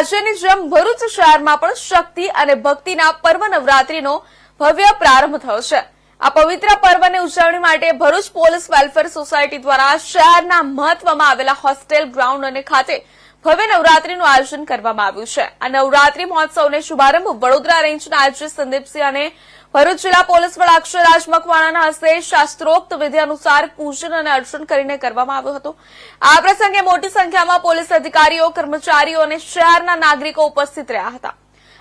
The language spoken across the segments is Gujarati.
રાજ્યની જેમ ભરૂચ શહેરમાં પણ શક્તિ અને ભક્તિના પર્વ નવરાત્રીનો ભવ્ય પ્રારંભ થયો છે. આ પવિત્ર પર્વની ઉજવણી માટે ભરૂચ પોલીસ વેલફેર સોસાયટી દ્વારા શહેરના મહત્વમાં આવેલા હોસ્ટેલ, ગ્રાઉન્ડ અને ખાતે ભવ્ય નવરાત્રીનું આયોજન કરવામાં આવ્યું છે. આ નવરાત્રી મહોત્સવનો શુભારંભ વડોદરા રેન્જના આઈજી સંદીપસિંહ અને ભરૂચ જિલ્લા પોલીસ વડા અક્ષરાજ મકવાણાના હસ્તે શાસ્ત્રોક્ત વિધિ અનુસાર પૂજન અને અર્ચન કરીને કરવામાં આવ્યું હતું. આ પ્રસંગે મોટી સંખ્યામાં પોલીસ અધિકારીઓ, કર્મચારીઓ અને શહેરના નાગરિકો ઉપસ્થિત રહ્યા હતા.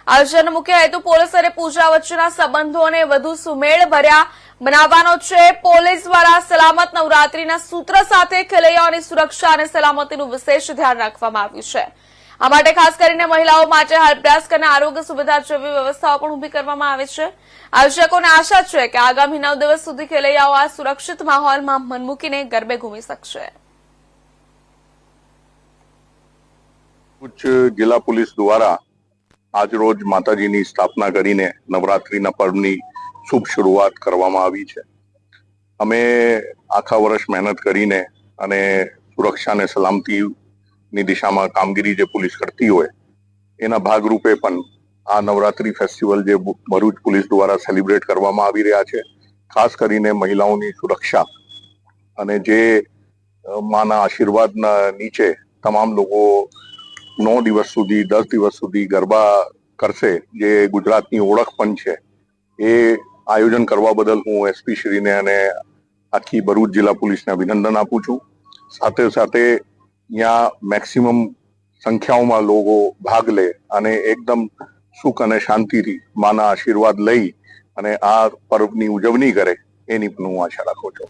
આયોજનનો મુખ્ય હેતુ પોલીસ અને પૂજા વચ્ચેના સંબંધોને વધુ સુમેળ ભર્યા બનાવવાનો છે. પોલીસ દ્વારા સલામત નવરાત્રીના સૂત્ર સાથે ખેલૈયાઓની સુરક્ષા અને સલામતીનું વિશેષ ધ્યાન રાખવામાં આવ્યું છે. આ માટે ખાસ કરીને મહિલાઓ માટે હેલ્પ ડેસ્ક અને આરોગ્ય સુવિધા જેવી વ્યવસ્થાઓ પણ ઊભી કરવામાં આવે છે. આયોજકોને આશા છે કે આગામી નવ દિવસ સુધી ખેલૈયાઓ આ સુરક્ષિત માહોલમાં મન મૂકીને ગરબે ઘૂમી શકશે. ઉચ્ચ જિલ્લા પોલીસ દ્વારા આજરોજ માતાજીની સ્થાપના કરીને નવરાત્રીના પર્વની શુભ શરૂઆત કરવામાં આવી છે. અમે આખા વર્ષ મહેનત કરીને અને સુરક્ષા અને સલામતીની દિશામાં કામગીરી જે પોલીસ કરતી હોય, એના ભાગરૂપે પણ આ નવરાત્રી ફેસ્ટિવલ જે ભરૂચ પોલીસ દ્વારા સેલિબ્રેટ કરવામાં આવી રહ્યા છે. ખાસ કરીને મહિલાઓની સુરક્ષા અને જે માના આશીર્વાદના નીચે તમામ લોકો નવ દિવસ સુધી, દસ દિવસ સુધી ગરબા કરશે, જે ગુજરાતની ઓળખ પણ છે, એ આયોજન કરવા બદલ હું એસપી શ્રીને અને આખી ભરૂચ જિલ્લા પોલીસને અભિનંદન આપું છું. સાથે સાથે અહીંયા મેક્સિમમ સંખ્યાઓમાં લોકો ભાગ લે અને એકદમ સુખ અને શાંતિથી માના આશીર્વાદ લઈ અને આ પર્વની ઉજવણી કરે, એની પણ હું આશા રાખું છું.